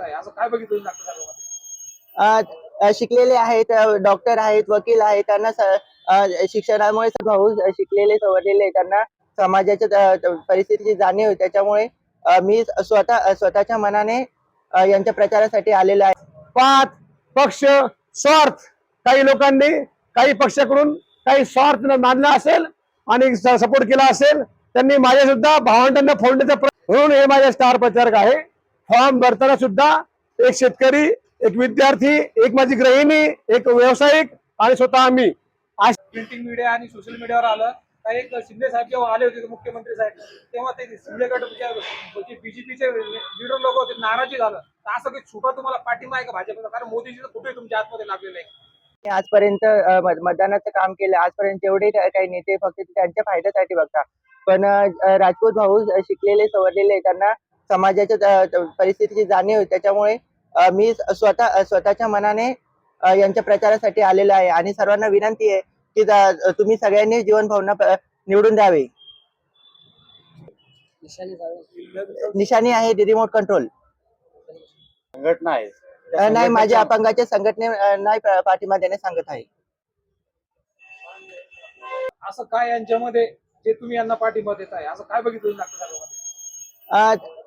आहे असं काय बघितलं तुम्ही शिकलेले आहेत डॉक्टर आहेत वकील आहेत त्यांना शिक्षणामुळे भाऊ शिकलेले सवरलेले त्यांना समाजाच्या परिस्थितीची जाणीव आहे. त्याच्यामुळे मी स्वतः स्वतःच्या मनाने यांच्या प्रचारासाठी आलेलो आहे. पाच पक्ष स्वार्थ. काही लोकांनी काही पक्षाकडून काही स्वार्थ न- मानला असेल आणि सपोर्ट केला असेल त्यांनी माझ्या सुद्धा भावंडांना फोडण्याचा म्हणून हे माझे स्टार प्रचारक आहे. फॉर्म भरताना सुद्धा एक शेतकरी एक विद्यार्थी एक माझी गृहिणी एक व्यावसायिक आणि स्वतः मी प्रिंटिंग मीडिया आणि सोशल मीडियावर आलं का एक शिंदे साहेब जेव्हा आले होते मुख्यमंत्री साहेब तेव्हा ते शिंदे गट बीजेपीचे लिडर लोक होते नाराजी झालं. तर असं काही छोटा तुम्हाला पाठिंबा आहे का भाजपचा? कारण मोदीजी तर कुठे तुमच्या आतमध्ये लागलेलं आहे. आजपर्यंत मतदानाचं काम केलं. आजपर्यंत जेवढे का- काही नेते फक्त त्यांच्या फायद्यासाठी बघता पण राजपूत भाऊ शिकलेले सवरलेले त्यांना समाजाच्या परिस्थितीची जाणीव आहे. त्याच्यामुळे मी स्वतः स्वतःच्या मनाने यांच्या प्रचारासाठी आलेलो आहे. आणि सर्वांना विनंती आहे की तुम्ही सगळ्यांनी जीवन भावना निवडून द्यावे. निशाणी आहे रिमोट कंट्रोल. संघटना आहे. नाही माझ्या अपंगाच्या संघटने नाही पाठिंबा देण्यास सांगत आहे. असं काय यांच्यामध्ये जे तुम्ही यांना पाठिंबा देत आहे असं काय बघितलं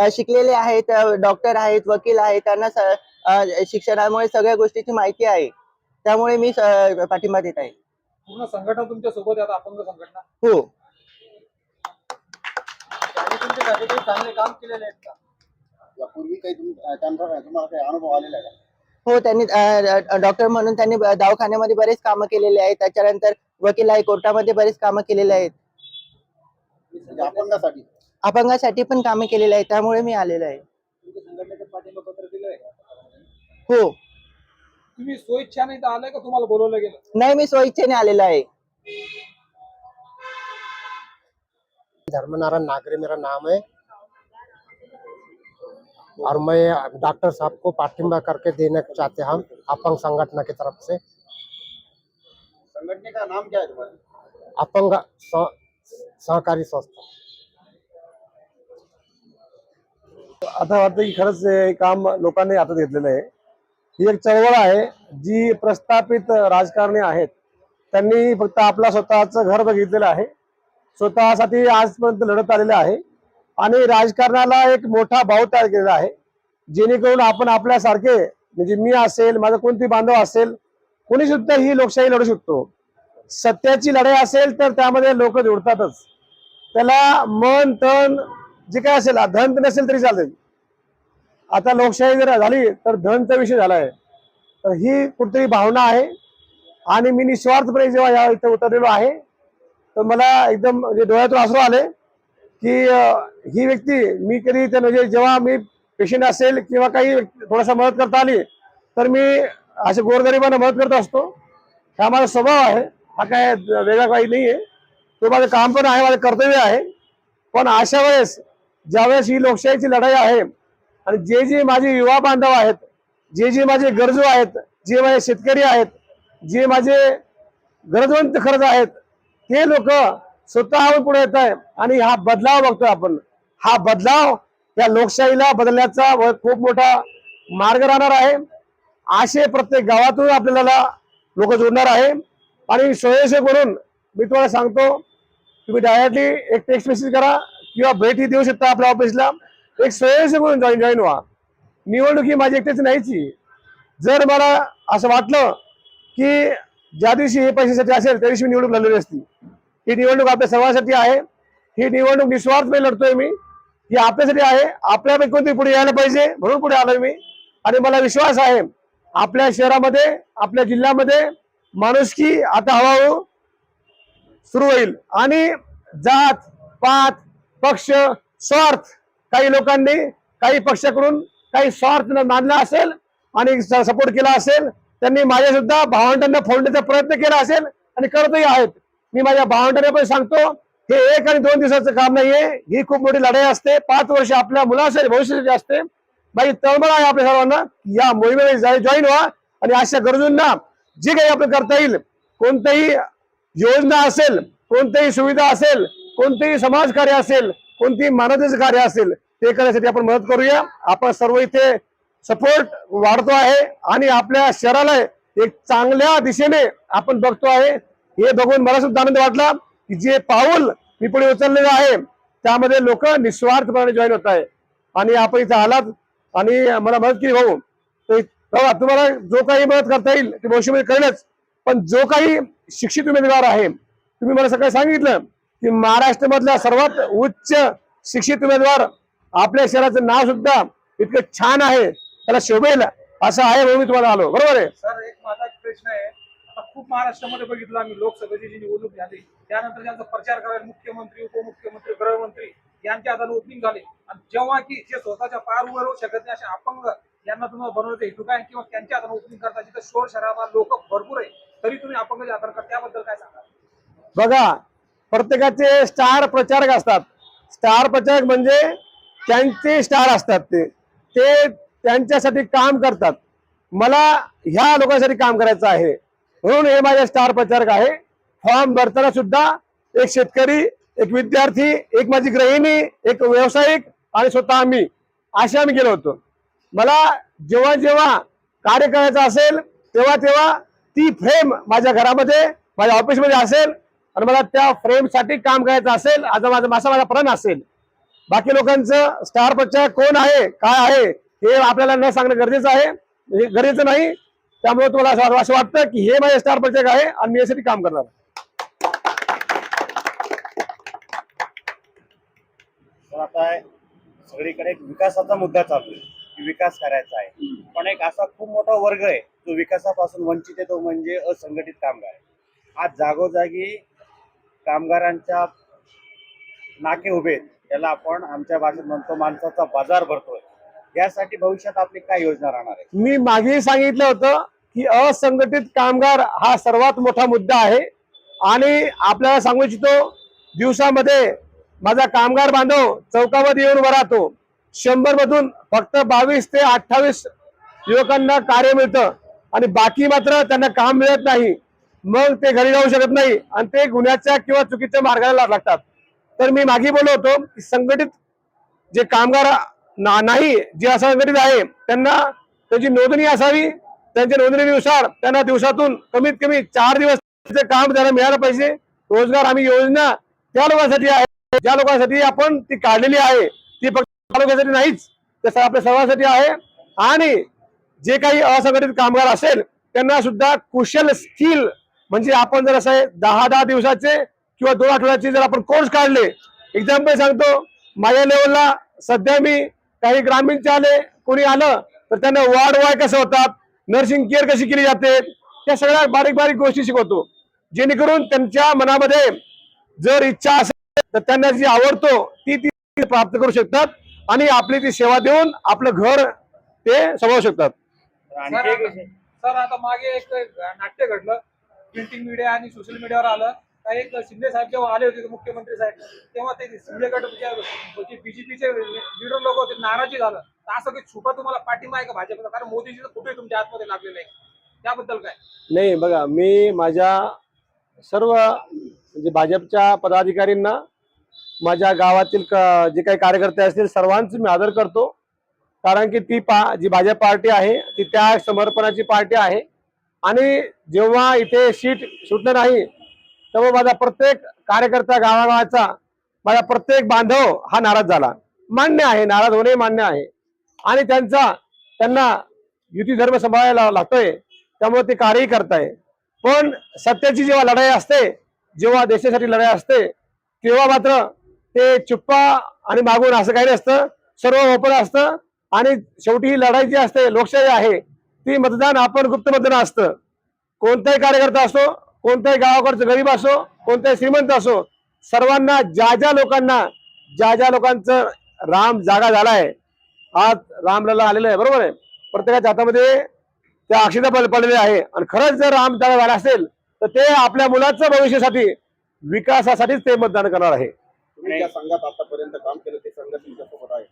शिकलेले आहेत डॉक्टर आहेत वकील आहेत त्यांना स- अ, शिक्षणामुळे सगळ्या गोष्टीची माहिती आहे. त्यामुळे मी पाठिंबा देत आहे. पूर्ण संघटना तुमच्यासोबत आहे आता अपंग संघटना. हो. त्यांनी तुमच्यासाठी काही चांगले काम केलेले आहेत का? यापूर्वी काही तुम- त्यांचा तुम्हाला काही अनुभव आलेला आहे का? हो त्यांनी डॉक्टर म्हणून त्यांनी दवाखान्यामध्ये बरेच कामं केलेले आहेत. त्याच्यानंतर वकील आहे कोर्टामध्ये बरेच कामं केलेले आहेत. म्हणजे अपंगासाठी. अपंगासाठी पण कामे केलेले आहेत त्यामुळे मी आलेलो आहे. दिलंय हो. तुम्ही स्वइच्छाने इथं आलाय का? तुम्हाला बोलवलं गेलं. नाही मी स्वइच्छेने आलेलो आहे. धर्मनारायण नागरे मेरा नाम है। और मैं डॉक्टर साहब को पाठिंबा करके देना चाहते हम अपंग संगठन की तरफ़ से। संघटने का नाम क्या है तुम्हारा? अपंग सहकारी संस्था। आता वाटतं की खरंच हे काम लोकांनी हातात घेतलेलं आहे. ही एक चळवळ आहे. जी प्रस्थापित राजकारणी आहेत त्यांनी फक्त आपला स्वतःचं घर बघितलेलं आहे. स्वतःसाठी आजपर्यंत लढत आलेलं आहे. आणि राजकारणाला एक मोठा भाव तयार केलेला आहे. जेणेकरून आपण आपल्यासारखे म्हणजे मी असेल माझं कोणती बांधव असेल कोणी सुद्धा ही लोकशाही लढू शकतो. सत्याची लढाई असेल तर त्यामध्ये लोक जोडतातच त्याला मन तन जे काय असेल धन नसेल तरी चालेल. आता लोकशाही जर झाली तर धनचा विषय झाला आहे तर ही कुठतरी भावना आहे. आणि मी निस्वार्थपणे जेव्हा या इथं उतरलेलो आहे तर मला एकदम म्हणजे डोळ्यातून आसरू आले की ही व्यक्ती मी कधी त्या म्हणजे जेव्हा मी पेशंट असेल किंवा काही थोडासा मदत करता आली तर मी असे गोरगरिबांना मदत करत असतो. हा माझा स्वभाव आहे. हा काय वेगळा काही नाही आहे तो माझं काम पण आहे माझं कर्तव्य आहे. पण अशा वेळेस ज्यावेळेस ही लोकशाहीची लढाई आहे आणि जे जे माझे युवा बांधव आहेत जे जे माझे गरजू आहेत जे माझे शेतकरी आहेत जे माझे गरजवंत खरंच आहेत ते लोक स्वतःहून पुढे येत आहे आणि हा बदलाव बघतोय आपण. हा बदलाव या लोकशाहीला बदलण्याचा व खूप मोठा मार्ग राहणार आहे. असे प्रत्येक गावातून आपल्याला लोक जोडणार आहे. आणि स्वयंसेवक म्हणून मी तुम्हाला सांगतो तुम्ही डायरेक्टली एक टेक्स्ट मेसेज करा. किंवा भेटी देऊ शकता आपल्या ऑफिसला एक स्वयंसेवक म्हणून जॉईन जॉईन व्हा. निवडणूक ही माझी एकट्याची नाहीची. जर मला असं वाटलं की ज्या दिवशी हे पैशासाठी असेल त्या दिवशी मी निवडणूक लढलेली असती. ही निवडणूक आपल्या सर्वांसाठी आहे. ही निवडणूक निस्वार्थपणे लढतोय मी. ही आपल्यासाठी आहे. आपल्यापैकी कोणतरी पुढे यायला पाहिजे म्हणून पुढे आलोय मी. आणि मला विश्वास आहे आपल्या शहरामध्ये आपल्या जिल्ह्यामध्ये माणुसकी आता हळूहळू सुरू होईल. आणि जात पात पक्ष स्वार्थ. काही लोकांनी काही पक्षाकडून काही स्वार्थ मानला असेल आणि सपोर्ट केला असेल त्यांनी माझ्या सुद्धा भावंडांना फोडण्याचा प्रयत्न केला असेल आणि करतही आहेत. मी माझ्या भावंडांना पण सांगतो हे एक आणि दोन दिवसाचं काम नाहीये. ही खूप मोठी लढाई असते. पाच वर्ष आपल्या मुलासाठी भविष्यासाठी असते. बाई तळमळ आहे आपल्या सर्वांना. या मोहिमेमध्ये जॉईन व्हा आणि अशा गरजूंना जे काही आपण करता येईल कोणत्याही योजना असेल कोणतीही सुविधा असेल कोणतेही समाजकार्य असेल कोणतेही मानवतेचं कार्य असेल ते करण्यासाठी आपण मदत करूया. आपण सर्व इथे सपोर्ट वाढतो आहे आणि आपल्या शहराला एक चांगल्या दिशेने आपण बघतो आहे. हे बघून मला सुद्धा आनंद वाटला की जे पाऊल मी पुढे उचललेलं आहे त्यामध्ये लोक निस्वार्थपणे जॉईन होत आहे आणि आपण इथे आलात आणि मला मदत केली भाऊ. बघा तुम्हाला जो काही मदत करता येईल ते भविष्यामध्ये कळेलच. पण जो काही शिक्षित उमेदवार आहे तुम्ही मला सकाळी सांगितलं की महाराष्ट्रामधला सर्वात उच्च शिक्षित उमेदवार आपल्या शहराचं नाव सुद्धा इतकं छान आहे. त्याला शोभेल असं आहे म्हणून मी तुम्हाला आलो. बरोबर आहे? सर एक माझा प्रश्न आहे. आता खूप महाराष्ट्रामध्ये बघितलं आम्ही लोकसभेची जी निवडणूक झाली त्यानंतर त्यांचा प्रचार करायला मुख्यमंत्री उपमुख्यमंत्री गृहमंत्री यांच्या हाताने ओपनिंग झाले. आणि जेव्हा की जे स्वतःच्या पार उभं राहू शकत नाही असे अपंग यांना तुम्हाला बनवण्याचा हेतू काय? किंवा त्यांच्या हाताने ओपनिंग करता जिथं शोर शराबा लोक भरपूर आहे तरी तुम्ही हाताने करता त्याबद्दल काय सांगा बघा प्रत्येकाचे स्टार प्रचारक असतात. स्टार प्रचारक म्हणजे त्यांचे स्टार असतात ते. ते त्यांच्यासाठी काम करतात. मला ह्या लोकांसाठी काम करायचं आहे. म्हणून हे माझे स्टार प्रचारक आहे. फॉर्म भरताना सुद्धा एक शेतकरी एक विद्यार्थी एक माझी गृहिणी एक व्यावसायिक आणि स्वतः मी असे आम्ही गेलो होतो. मला जेव्हा जेव्हा कार्य करायचं असेल तेव्हा तेव्हा ती फ्रेम माझ्या घरामध्ये माझ्या ऑफिसमध्ये असेल आणि मला त्या फ्रेमसाठी काम करायचं असेल आज माझा माझा माझा प्रण असेल. बाकी लोकांचं स्टार प्रचार कोण आहे काय आहे हे आपल्याला न सांगणं गरजेचं आहे. गरजेचं नाही. त्यामुळे तुम्हाला असं असं वाटतं की हे माझे स्टार प्रचारक आहे आणि मी यासाठी काम करणार आता सगळीकडे विकासाचा मुद्दा चालू आहे विकास करायचा आहे. पण एक असा खूप मोठा वर्ग आहे जो विकासापासून वंचित आहे तो म्हणजे असंघटित कामगार आज जागोजागी कामगारांच्या नाके उभे त्याला आपण आमच्या भाषेत म्हणतो माणसाचा बाजार भरतोय. यासाठी भविष्यात आपली काय योजना राहणार आहे? मी मागेही सांगितलं होतं की असंघटित कामगार हा सर्वात मोठा मुद्दा आहे. आणि आपल्याला सांगू इच्छितो दिवसामध्ये माझा कामगार बांधव चौकामध्ये येऊन उभा राहतो. शंभर मधून फक्त बावीस ते अठ्ठावीस युवकांना कार्य मिळतं. आणि बाकी मात्र त्यांना काम मिळत नाही. मग ते घरी जाऊ शकत नाही आणि ते गुन्ह्याच्या किंवा चुकीच्या मार्गाला लागतात. तर मी मागे बोललो होतो की संघटित जे कामगार ना- नाही जे असंघटित आहे त्यांना त्याची नोंदणी असावी त्यांच्या नोंदणीनुसार त्यांना दिवसातून कमीत कमी चार दिवस काम त्यांना मिळालं पाहिजे. रोजगार हमी योजना त्या लोकांसाठी आहे. ज्या लोकांसाठी आपण ती काढलेली आहे ती फक्त लोकांसाठी नाहीच तसं आपल्या सर्वांसाठी आहे. आणि जे काही असंघटित कामगार असेल त्यांना सुद्धा कुशल स्किल म्हणजे आपण जर असं आहे, दहा दहा दिवसाचे किंवा दोन आठवड्याचे जर आपण कोर्स काढले एक्झाम्पल सांगतो माझ्या लेवलला सध्या मी काही ग्रामीणचे आले कोणी आलं तर त्यांना वाढ वाय कसं होतात नर्सिंग केअर कशी केली जाते त्या सगळ्या बारीक बारीक गोष्टी शिकवतो. जेणेकरून त्यांच्या मनामध्ये जर इच्छा असेल तर त्यांना जी आवडतो ती ती प्राप्त करू शकतात आणि आपली ती सेवा देऊन आपलं घर ते सांभाळू शकतात. सर आता मागे एक नाट्य घडलं. प्रिंटिंग मीडिया आणि सोशल मीडियावर आलं काही एक शिंदे साहेब जेव्हा आले होते मुख्यमंत्री साहेब तेव्हा ते शिंदे गट बीजेपीचे लिडर लोक होते नाराजी झालं. तर असं काही छुपा तुम्हाला पाठिंबा आहे का भाजपचा? कारण मोदीजी तर कुठे तुमच्या आतमध्ये लागलेलं आहे. त्याबद्दल काय? नाही बघा मी माझ्या सर्व म्हणजे भाजपच्या पदाधिकारींना माझ्या गावातील क- जे काही कार्यकर्ते असतील सर्वांचं मी आदर करतो. कारण की ती पा जी भाजप पार्टी आहे ती त्या समर्पणाची पार्टी आहे. आणि जेव्हा इथे शीट सुटलं नाही तेव्हा माझा प्रत्येक कार्यकर्ता गावागावाचा माझा प्रत्येक बांधव हा नाराज झाला. मान्य आहे नाराज होणे मान्य आहे. आणि त्यांचा त्यांना युती धर्म सांभाळायला लागतोय त्यामुळे ते कार्यही करताय. पण सत्याची जेव्हा लढाई असते जेव्हा देशासाठी लढाई असते तेव्हा मात्र ते चुप्पा आणि मागून असं काही नसतं. सर्व ओपन असतं. आणि शेवटी ही लढाई जी असते लोकशाही आहे ती मतदान आपण गुप्त मतदान असतं. कोणताही कार्यकर्ता असो कोणत्याही गावाकडचं गरीब असो कोणताही श्रीमंत असो सर्वांना ज्या ज्या लोकांना ज्या ज्या लोकांचं राम जागा झालाय आज रामलला आलेलं आहे बरोबर आहे? प्रत्येकाच्या हातामध्ये त्या अक्षता पड- पडलेल्या आहे. आणि खरंच जर राम जागा झाला असेल तर ते आपल्या मुलाचं भविष्यासाठी विकासासाठीच ते मतदान करणार आहे. तुम्ही ज्या संघात आतापर्यंत काम केलं ते संघ तुमच्यासोबत आहे.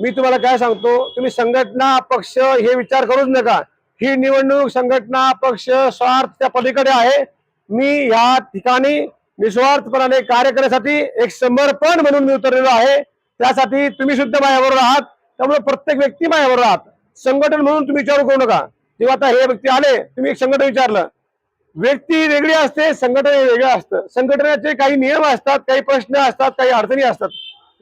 मी तुम्हाला काय सांगतो तुम्ही संघटना पक्ष हे विचार करूच नका. ही निवडणूक संघटना पक्ष स्वार्थच्या पलीकडे आहे. मी या ठिकाणी निस्वार्थपणाने कार्य करण्यासाठी एक समर्पण म्हणून मी उतरलेलो आहे. त्यासाठी तुम्ही सुद्धा माझ्याबरोबर आहात. त्यामुळे प्रत्येक व्यक्ती माझ्याबरोबर आहात. संघटन म्हणून तुम्ही विचारू करू नका. तेव्हा आता हे व्यक्ती आले तुम्ही एक संघटन विचारलं. व्यक्ती वेगळी असते संघटन हे वेगळं असतं. संघटनेचे काही नियम असतात काही प्रश्न असतात काही अडचणी असतात.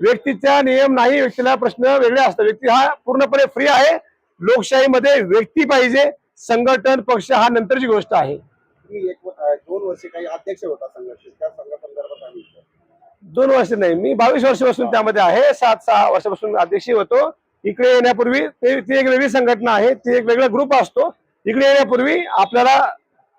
व्यक्तीचा नियम नाही व्यक्तीला प्रश्न वेगळे असतात. व्यक्ती हा पूर्णपणे फ्री आहे. लोकशाहीमध्ये व्यक्ती पाहिजे. संघटन पक्ष हा नंतरची गोष्ट आहे. दोन वर्ष काही अध्यक्ष होता. दोन वर्ष नाही. मी बावीस वर्षापासून त्यामध्ये आहे. सात सहा वर्षापासून अध्यक्ष होतो. इकडे येण्यापूर्वी ते ती एक वेगळी संघटना आहे. ती एक वेगळा ग्रुप असतो. इकडे येण्यापूर्वी आपल्याला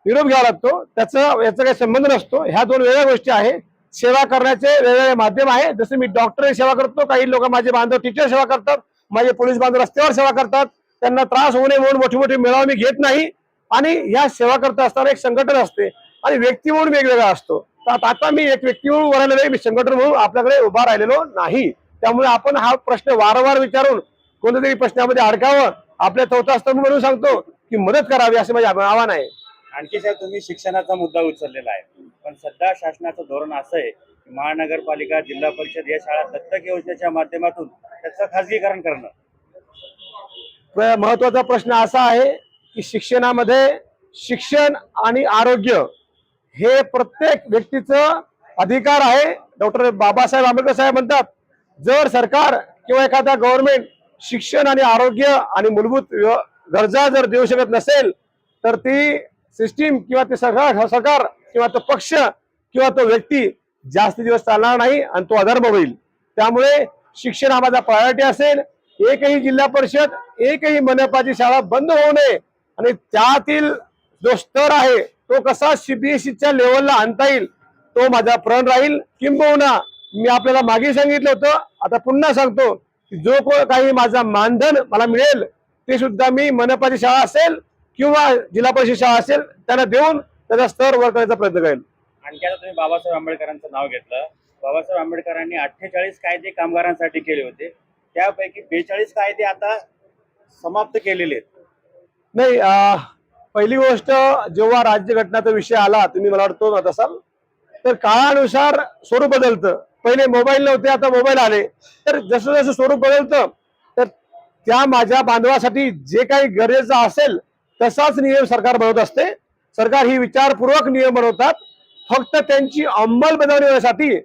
निरोप घ्यावा लागतो. त्याचं याचा काही संबंध नसतो. ह्या दोन वेगळ्या गोष्टी आहे सेवा करण्याचे वेगवेगळे माध्यम आहे. जसे मी डॉक्टर सेवा करतो काही लोक माझे बांधव टीचर सेवा करतात माझे पोलीस बांधव रस्त्यावर सेवा करतात त्यांना त्रास होऊ नये म्हणून मोठे मोठे मेळावे मी घेत नाही. आणि ह्या सेवा करत असताना एक संघटन असते आणि व्यक्ती म्हणून वेगवेगळा असतो. तर आता- मी एक व्यक्ती म्हणून उभा राहिलेलो मी संघटन म्हणून आपल्याकडे उभा राहिलेलो नाही. त्यामुळे आपण हा प्रश्न वारंवार विचारून कोणत्या तरी प्रश्नामध्ये अडकावं आपल्या चौथा स्तंभ म्हणून सांगतो की मदत करावी असं माझे आव्हान आहे. आणखी साहेब तुम्ही शिक्षणाचा मुद्दा उचललेला आहे. पण सध्या शासनाचं धोरण असं आहे की महानगरपालिका जिल्हा परिषद या शाळा दत्तक योजनेच्या माध्यमातून त्याचं खाजगीकरण करणं. महत्त्वाचा प्रश्न असा आहे की शिक्षणामध्ये शिक्षण आणि आरोग्य हे प्रत्येक व्यक्तीचं अधिकार आहे. डॉक्टर बाबासाहेब आंबेडकर साहेब म्हणतात जर सरकार किंवा एखादा गव्हर्नमेंट शिक्षण आणि आरोग्य आणि मूलभूत गरजा जर देऊ शकत नसेल तर ती सिस्टीम किंवा ते सरकार सरकार किंवा तो पक्ष किंवा तो व्यक्ती जास्त दिवस चालणार नाही आणि तो अधर्म होईल. त्यामुळे शिक्षण हा माझा प्रायोरिटी असेल. एकही जिल्हा परिषद एकही मनपाची शाळा बंद होऊ नये. आणि त्यातील जो स्तर आहे तो कसा सीबीएसईच्या लेवलला आणता येईल तो माझा प्रण राहील. किंबहुना मी आपल्याला मागे सांगितलं होतं आता पुन्हा सांगतो की जो को काही माझा मानधन मला मिळेल ते सुद्धा मी मनपाची शाळा असेल किंवा जिल्हा परिषद शाळा असेल त्यांना देऊन त्याचा स्तर वर करण्याचा प्रयत्न करेल. आणखी आता तुम्ही बाबासाहेब आंबेडकरांचं नाव घेतलं. बाबासाहेब आंबेडकरांनी अठ्ठेचाळीस कायदे कामगारांसाठी केले होते. त्यापैकी बेचाळीस कायदे आता समाप्त केलेले आहेत. नाही पहिली गोष्ट जेव्हा राज्यघटनाचा विषय आला तुम्ही मला वाटतो ना असाल तर काळानुसार स्वरूप बदलतं. पहिले मोबाईल नव्हते आता मोबाईल आले. तर जसं जसं स्वरूप बदलतं तर त्या माझ्या बांधवासाठी जे काही गरजेचं असेल तसाच नियम सरकार बनवत असते. सरकार ही विचारपूर्वक नियम बनवतात. फक्त त्यांची अंमलबजावणी होण्यासाठी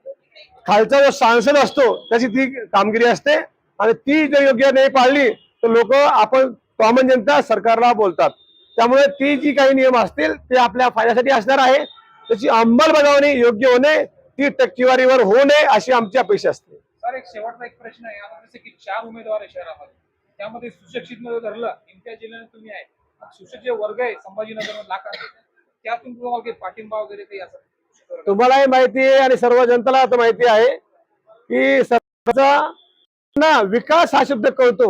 खालचा जो सांसद असतो त्याची ती कामगिरी असते. आणि ती जर योग्य नाही पाळली तर लोक आपण कॉमन जनता सरकारला बोलतात. त्यामुळे ती जी काही नियम असतील ते आपल्या फायद्यासाठी असणार आहे. त्याची अंमलबजावणी योग्य होणे ती टक्केवारीवर होऊ नये अशी आमची अपेक्षा असते. सर एक शेवटचा एक प्रश्न आहे. की चार उमेदवार आहे शहरामध्ये. त्यामध्ये सुशिक्षित धरलं इम्तियाज जिल्ह्याने तुम्ही आहे. आता सुशिक्षित वर्ग आहे संभाजीनगर लाखात त्यातून तुम्हाला काही पाठिंबा वगैरे काही असं तुम्हालाही माहिती आहे आणि सर्व जनतेला आता माहिती आहे की सरकारचा ना विकास हा शब्द कळतो.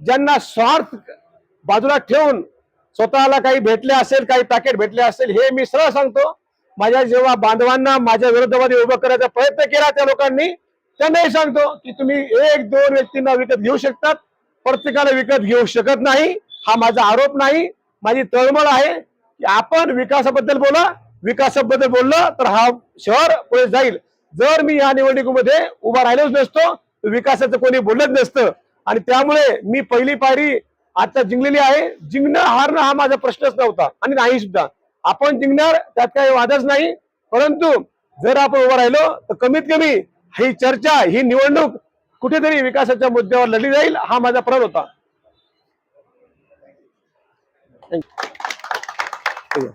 ज्यांना स्वार्थ बाजूला ठेवून स्वतःला काही भेटले असेल काही पॅकेट भेटले असेल हे मी सरळ सांगतो. माझ्या जेव्हा बांधवांना माझ्या विरोधामध्ये उभं करायचा प्रयत्न केला त्या लोकांनी त्यांनाही सांगतो की तुम्ही एक दोन व्यक्तींना विकत घेऊ शकतात प्रत्येकाला विकत घेऊ शकत नाही. हा माझा आरोप नाही माझी तळमळ आहे की आपण विकासाबद्दल बोला विकासाबद्दल बोललं तर हा शहर पुढे जाईल. जर मी या निवडणुकीमध्ये उभा राहिलोच नसतो तर विकासाचं कोणी बोलत नसतं. आणि त्यामुळे मी पहिली पायरी आता जिंकलेली आहे. जिंकणं हारणं हा माझा प्रश्नच नव्हता आणि नाही सुद्धा. आपण जिंकणार त्यात काही वादच नाही. परंतु जर आपण उभं राहिलो तर कमीत कमी ही चर्चा ही निवडणूक कुठेतरी विकासाच्या मुद्द्यावर लढली जाईल हा माझा प्रण होता. 哎，对